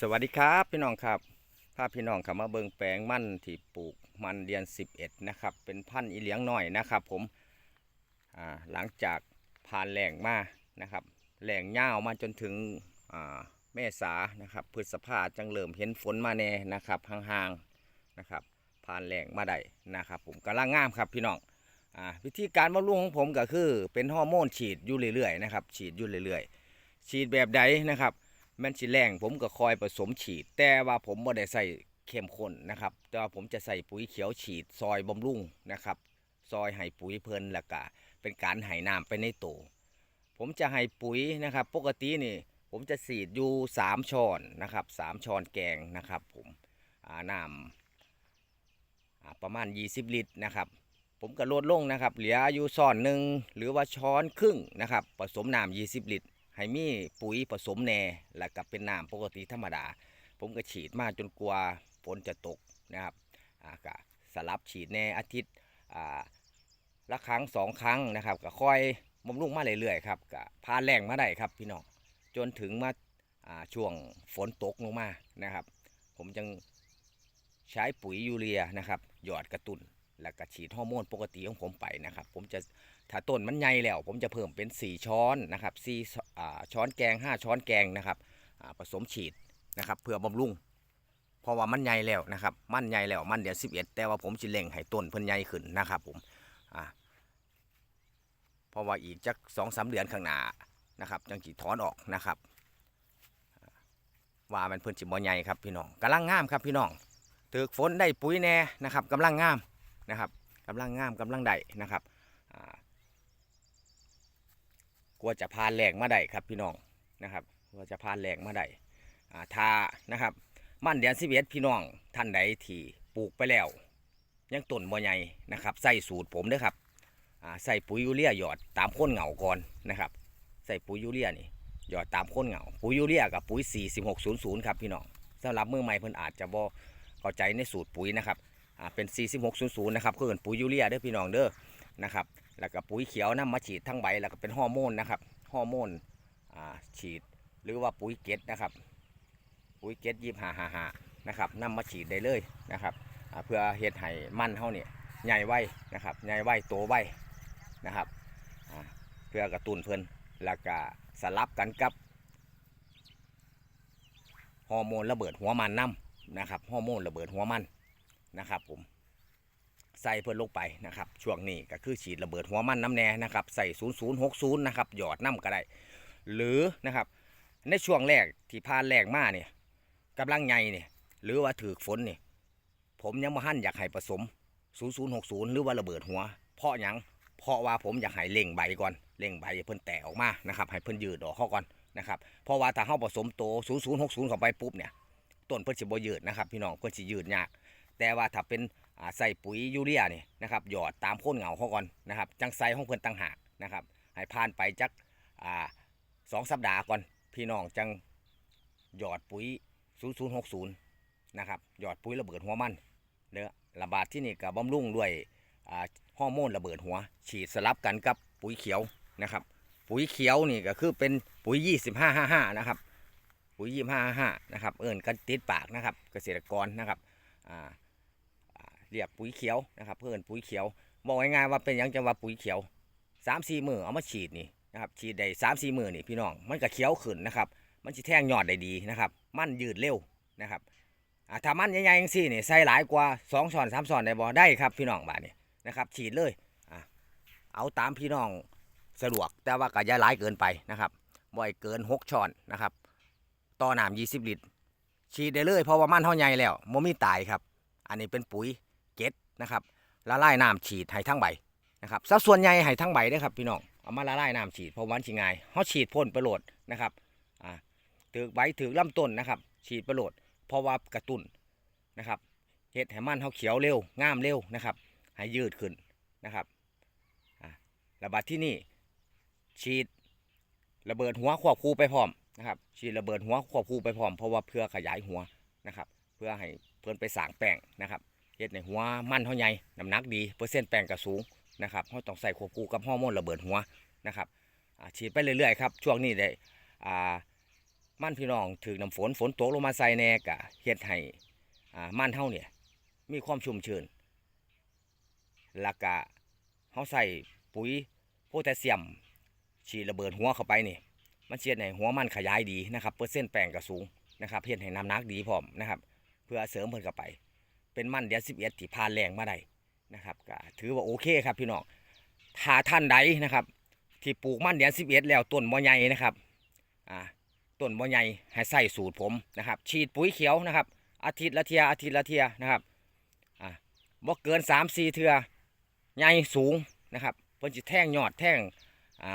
สวัสดีครับพี่น้องครับพาพพี่น้องขับมาเบิงแปลงมั่นที่ปลูกมันเดือน 11 นะครับ เป็นพันธุ์อีเลียงหน่อยนะครับผมหลังจากผ่านแหล่งมานะครับแหล่งยาวมาจนถึงอ่าเมษานะครับพฤษภาจังเริ่มเห็นฝนมาแน่นะครับห่างๆนะครับผ่านแหล่งมาได้นะครับ ผมกำลังงามครับพี่น้องอวิธีการบำรุงของผมก็คือเป็นฮอร์โมนฉีดอยู่เรื่อยๆนะครับฉีดอยู่เรื่อยๆ ฉีดแบบใดนะครับ ม่นสิแรงผมก็คอยผสมฉีด แต่ว่าผมบ่ได้ใส่เข้มข้นนะครับ แต่ว่าผมจะใส่ปุ๋ยเขียวฉีด ซอยบำรุงนะครับ ซอยให้ปุ๋ยเพลินแล้วก็เป็นการให้น้ำไปในโตวผมจะให้ปุ๋ยนะครับ ปกตินี่ ผมจะฉีดอยู่3ช้อนนะครับ3ช้อนแกงนะครับ ผมน้ำประมาณ 20 ลิตรนะครับ ผมก็ลดลงนะครับ เหลืออยู่ช้อนหนึ่งหรือว่าช้อนครึ่งนะครับ ผสมน้ำ20 ลิตร ให้มีปุ๋ยผสมแหน่แล้วก็เป็นน้ำปกติธรรมดา ผมก็ฉีดมาจนกว่าฝนจะตกนะครับก็สลับฉีดแหน่อาทิตย์ละครั้งสองครั้งนะครับก็ค่อยบำรุงมาเรื่อยๆครับก็พาแรงมาได้ครับพี่น้องจนถึงมาาช่วงฝนตกลงมานะครับ ผมจึงใช้ปุ๋ยยูเรียนะครับ หยอดกระตุนแล้วก็ฉีดฮอร์โมนปกติของผมไปนะครับ ผมจะถ้าต้นมันใหญ่แล้ว ผมจะเพิ่มเป็น 4 ช้อนนะครับ4อ่ ช้อนแกง 5 ช้อนแกงนะครับผสมฉีดนะครับเพื่อบำรุงเพราะว่ามันใหญ่แล้วนะครับมันใหญ่แล้วมันเดือน11 แต่ว่าผมจิเล่งให้ต้นเพิ่นใหญ่ขึ้นนะครับผมเพราะว่าอีกจักสองสามเดือนข้างหน้านะครับจังจีถอนออกนะครับว่ามันเพิ่นจิบ่ใหญ่ครับพี่น้องกำลังงามครับพี่น้องถือฝนได้ปุ๋ยแน่นะครับกำลังงามนะครับกำลังงามกำลังได้นะครับอ่า กลัวจะพานแหลกมาได้ครับพี่น้องนะครับกลัวจะพานแหลกมาได้อ่าถ้านะครับมันเดือนสิบเอ็ดพี่น้องท่านใดที่ปลูกไปแล้ว ยังต้นบ่ใหญ่นะครับใส่สูตรผมด้อครับอ่าใส่ปุ๋ยยูเรียหยอดตามโคนเหงาก่อนนะครับ ใส่ปุ๋ยยูเรียนี่หยอดตามโคนเหงาปุ๋ยยูเรียกับปุ๋ย 4600 ครับพี่น้องสำหรับมือใหม่เพิ่นอาจจะบ่เข้าใจในสูตรปุ๋ยนะครับอ่าเป็น 4600 นะครับคือปุ๋ยยูเรียเด้อพี่น้องเด้อนะครับ แล้วก็ปุ๋ยเขียวนํมาฉีดทั้งใบแล้วก็เป็นฮอร์โมนนะครับฮอร์โมนอ่าฉีดหรือว่าปุ๋ยเกตนะครับ ปุ๋ยเกตยี่ห้าห้าห้านะครับนำมาฉีดได้เลยนะครับเพื่อเฮ็ดให้มันเฮาเนี่ยใหญ่ไวนะครับใหญ่ไวโตไวนะครับเพื่อกระตุ้นเพิ่นแล้วก็สลับกันกับฮอร์โมนระเบิดหัวมันน้ำนะครับฮอร์โมนระเบิดหัวมันนะครับผม ใส่เพิ่นลงไปนะครับช่วงนี้ก็คือฉีดระเบิดหัวมันน้ำแน่นะครับใส่ 0060 นะครับหยอดน้ำก็ได้ หรือนะครับในช่วงแรกที่พานแรกมาเนี่ยกำลังไงเนี่ยหรือว่าถือฝนเนี่ยผมยังมาหั่นอยากให้ผสม 0060 หรือว่าระเบิดหัว เพราะยังเพราะว่าผมอยากให้เล่งใบก่อนเล่งใบเพิ่นแตกออกมานะครับให้เพิ่นยืดออกเข้าก่อนนะครับเพราะว่าถ้าเฮาผสมโต 0060 เข้าไปปุ๊บเนี่ยต้นเพิ่นสิบ่ยืดนะครับพี่น้องเพิ่นสิยืดยากแต่ว่าถ้าเป็นอ่า ใส่ปุ๋ยยูเรียนี่นะครับหยอดตามโคนเหงาเขาก่อนนะครับจังใส่ของเพิ่นต่างหากนะครับให้ผ่านไปจักสองสัปดาห์ก่อนพี่น้องจังหยอดปุ๋ย 0060นะครับหยอดปุ๋ยระเบิดหัวมันเด้อระบาดที่นี่กับบำรุงด้วยฮอร์โมนระเบิดหัว ฉีดสลับกันกับปุ๋ยเขียวนะครับปุ๋ยเขียวนี่ก็คือเป็นปุ๋ย 2555นะครับปุ๋ย 2555นะครับเอิ้นกันติดปากนะครับเกษตรกรนะครับอ่า เรียกปุ๋ยเขียวนะครับ เพื่อนปุ๋ยเขียวบอกง่ายๆว่าเป็นยังจังว่าปุ๋ยเขียวสามสี่มือเอามาฉีดนี่นะครับฉีดได้สามสี่มือนี่พี่น้องมันก็เขียวขึ้นนะครับ มันจะแทงยอดได้ดีนะครับ มันยืดเร็วนะครับถ้ามันใหญ่ๆอย่างซี่นี่ใส่หลายกว่าสองช้อนสามช้อนได้บ่ได้ครับพี่น้องบ้านนี่นะครับ ฉีดเลยเอาตามพี่น้องสะดวก แต่ว่าก็อย่าหลายเกินไปนะครับบ่อยเกินหกช้อนนะครับต่อน้ำยี่สิบลิตรฉีดได้เลยเพราะว่ามันเท่าใหญ่แล้วโมมีตายครับ อันนี้เป็นปุ๋ย เก็ตนะครับละลายน้ำฉีดให้ทั้งใบนะครับสัดส่วนใหญ่ให้ทั้งใบเด้ครับพี่น้องเอามาละลายน้ำฉีดเพราะวันสิง่ายเขาฉีดพ่นประโหลดนะครับอ่าถือใบถือลำต้นนะครับ ฉีดประโหลดเพราะว่ากระตุ้นนะครับเห็ดให้มันเขาเขียวเร็วงามเร็วนะครับให้ยืดขึ้นนะครับอ่าระบาดที่นี่ฉีดระเบิดหัวควบคู่ไปพร้อมนะครับฉีดระเบิดหัวควบคู่ไปพร้อมเพราะว่าเพื่อขยายหัวนะครับ เพื่อให้เพื่อนไปสางแป้งนะครับ เฮ็ดในหัวมันเท่าใหญ่น้ำหนักดีเปอร์เซ็นต์แป้งก็สูงนะครับเราต้องใส่ควบคู่กับฮอร์โมนระเบิดหัวนะครับฉีดไปเรื่อยๆครับช่วงนี้ได้มันพี่น้องถือน้ำฝนฝนตกลงมาใส่แน่กะเฮ็ดให้มันเฮาเนี่ยมีความชุ่มชื้นแล้วก็เฮาใส่ปุ๋ยโพแทสเซียม ฉีดระเบิดหัวเข้าไปนี่มันเชียดให้หัวมันขยายดีนะครับเปอร์เซ็นต์แป้งก็สูงนะครับเฮ็ดให้น้ำหนักดีพร้อมนะครับ เพื่อเสริมเพิ่นเข้าไป เป็นมันเดือน11ที่ผ่านแรงมาได้นะครับก็ถือว่าโอเคครับพี่น้องถ้าท่านใดนะครับ ที่ปลูกมันเดือน11แล้วต้นบ่ใหญ่นะครับอ่าต้นบ่ใหญ่ให้ใส่สูตรผมนะครับ ฉีดปุ๋ยเขียวนะครับ อาทิตย์ละเทียอาทิตย์ละเทียนะครับอ่าบ่เกิน3 4เทื่อใหญ่สูงนะครับเพิ่นสิแท่งยอดแท่งอ่า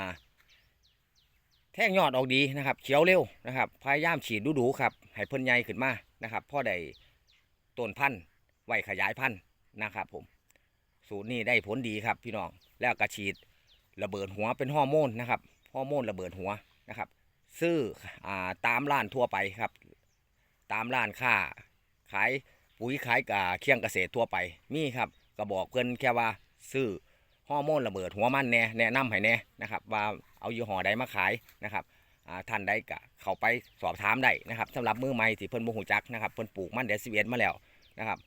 แท่งยอดออกดีนะครับ เขียวเร็วนะครับ พยายามฉีดดูๆครับให้เพิ่นใหญ่ขึ้นมานะครับพ่อได้ต้นพันธุ์ ไว้ขยายพันธุ์นะครับผม สูตรนี้ได้ผลดีครับพี่น้องแล้วก็ฉีดระเบิดหัวเป็นฮอร์โมนนะครับฮอร์โมนระเบิดหัวนะครับ ซื้ออาตามร้านทั่วไปครับ ตามร้านค้าขายปุ๋ยขายกับเคียงเกษตรทั่วไปมีครับก็บอกเพิ่นแค่ว่าซื้อฮอร์โมนระเบิดหัวมันแน่แนะนำให้แน่นะครับ ว่าเอายี่ห้อใดมาขายนะครับท่านใดก็เข้าไปสอบถามได้นะครับสำหรับมือใหม่ที่เพิ่นบ่ฮู้จักนะครับเพิ่นปลูกมันเดือน11มาแล้วนะครับ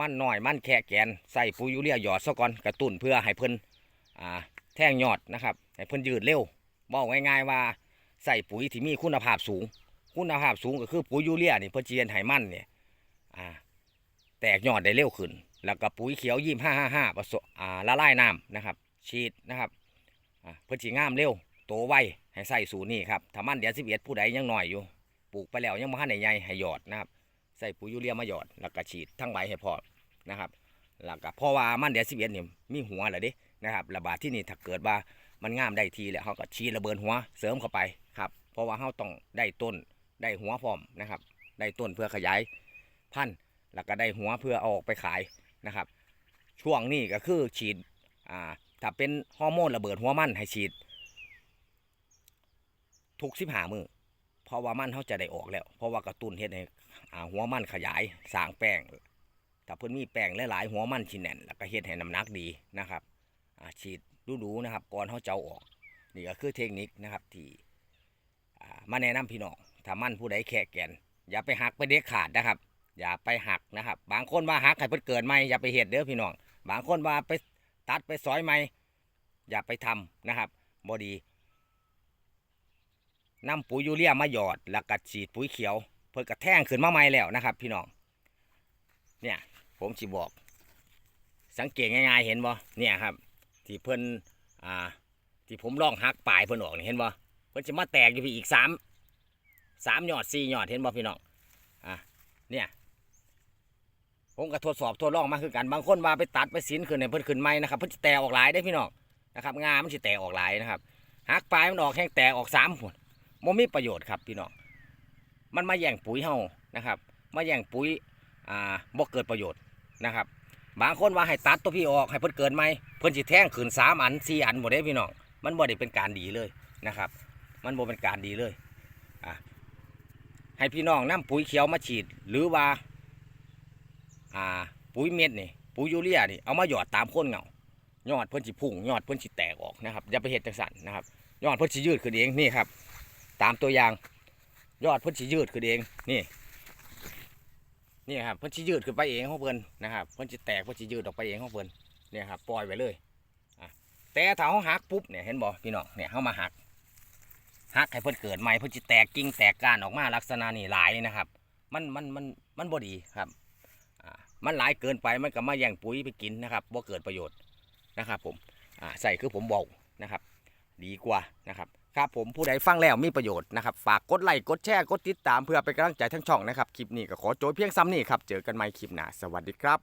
มันน้อยมันแค่แกนใส่ปุ๋ยยูเรียหยอดซะก่อนกระตุ้นเพื่อให้เพิ่นอ่าแท่งยอดนะครับให้เพิ่นยืดเร็วบอกง่ายๆว่าใส่ปุ๋ยที่มีคุณภาพสูง คุณภาพสูงก็คือปุ๋ยยูเรียนี่เพิ่นสิเฮ็ดให้มันเนี่ยอ่าแตกยอดได้เร็วขึ้น แล้วก็ปุ๋ยเขียวยี่ห้าห้าห้าผสมอ่าละลายน้ำนะครับ ฉีดนะครับอ่าเพื่อสีงามเร็วโตไวให้ใส่สูนี่ครับถ้ามันเดือนสิบเอ็ดผู้ใดยังหน่อยอยู่ ปลูกไปแล้วยังม่ทันได้ใหญ่ให้หยอดนะครับ ใส่ปุ๋ยยูเรียมาหยอดแล้วก็ฉีดทั้งใบให้พอนะครับแล้วก็เพราะว่ามันเดือนสิบเอ็ดนี่มีหัวแล้วเดินะครับระบาดที่นี่ถ้าเกิดว่ามันงามได้ทีแล้วเขาก็ฉีดระเบิดหัวเสริมเข้าไปครับเพราะว่าเขาต้องได้ต้นได้หัวพร้อมนะครับ ได้ต้นเพื่อขยายพันธุ์แล้วก็ได้หัวเพื่อเอาออกไปขายนะครับ ช่วงนี้ก็คือฉีดอ่าถ้าเป็นฮอร์โมนระเบิดหัวมันให้ฉีดทุกสิบหามือ เพราะว่ามันเขาจะได้ออกแล้ว เพราะว่ากระตุ้นเฮ็ดให้หัวมันขยายสางแป้งถ้าเพิ่นมีแป้งหลายๆหัวมันชินแน่นแล้วก็เฮ็ดให้น้ำหนักดีนะครับฉีดดูๆนะครับก่อนเขาจะเอาออก นี่ก็คือเทคนิคนะครับที่มาแนะนำพี่น้องถ้ามันผู้ใดแค่แกนอย่าไปหักไปเด็ดขาดนะครับ อย่าไปหักนะครับ บางคนว่าหักให้เพิ่นเกิดใหม่อย่าไปเฮ็ดเด้อพี่น้องบางคนว่าไปตัดไปซอยใหม่อย่าไปทำนะครับบอดี นำปุ๋ยยูเรียมาหยอด แล้วก็ฉีดปุ๋ยเขียว เพิ่นกระแท่งขึ้นมาใหม่แล้วนะครับ พี่น้อง เนี่ยผมสิบอก สังเกตง่ายๆเห็นบ่เนี่ยครับ ที่เพิ่นอ่าที่ผมลองหักปลายเพิ่นออกนี่เห็นบ่เพิ่นจะมาแตกอยู่พี่อีกสามสามยอดสี่ยอดเห็นบ่พี่น้องอะเนี่ยผมก็ทดสอบทดลองมาคือกันบางคนว่าไปตัดไปสินขึ้นในเพิ่นขึ้นไม้นะครับเพิ่นจะแตกออกหลายได้พี่น้องนะครับงามันจะแตกออกหลายนะครับหักปลายมันออกแห้งแตกออกสามผล มันมีประโยชน์ครับพี่น้องมันมาแย่งปุ๋ยเฮานะครับ มาแย่งปุ๋ยอ่าบ่เกิดประโยชน์นะครับ บางคนว่าให้ตัดตัวพี่ออกให้เพิ่นเกินไหมเพิ่นสิแท่งขึ้นสามอันสี่อันหมดได้พี่น้องมันบ่ได้เป็นการดีเลยนะครับ มันบ่เป็นการดีเลยอะให้พี่น้องนํปุ๋ยเขียวมาฉีด หรือว่าอ่าปุ๋ยเม็ดนี่ปุ๋ยยูเรียนี่เอามาหยอดตามโคนเงายอดเพิ่นสิพุ่งยอดเพิ่นสิแตกออกนะครับอย่าไปเฮ็ดจังซั่นนะครับยอดเพิ่นสิยืดขึ้นเองนี่ครับ ตามตัวอย่าง ยอดเพิ่นสิยืดขึ้นเองนี่นี่ครับเพิ่นสิยืดขึ้นไปเองของเพิ่นนะครับเพิ่นสิแตกเพิ่นสิยืดออกไปเองของเพิ่นเนี่ยครับปล่อยไว้เลยแต่ถ้าเฮาหักปุ๊บเนี่ยเห็นบ่พี่น้องเนี่ยเฮามาหักหักให้เพิ่นเกิดใหม่เพิ่นสิแตกกิ่งแตกก้านออกมาลักษณะนี่หลายนะครับ มันมันมันมันบ่ดีครับอ่ามันหลายเกินไปมันก็มาแย่งปุ๋ยไปกินนะครับว่าเกิดประโยชน์นะครับ ผมอ่าใส่คือผมบอกนะครับ ดีกว่านะครับ ครับผมผู้ใดฟังแล้วมีประโยชน์นะครับ ฝากกดไลค์กดแชร์กดติดตามเพื่อเป็นกำลังใจทั้งช่องนะครับ คลิปนี้ก็ขอโจยเพียงซ้ำนี่ครับ เจอกันใหม่คลิปหน้า สวัสดีครับ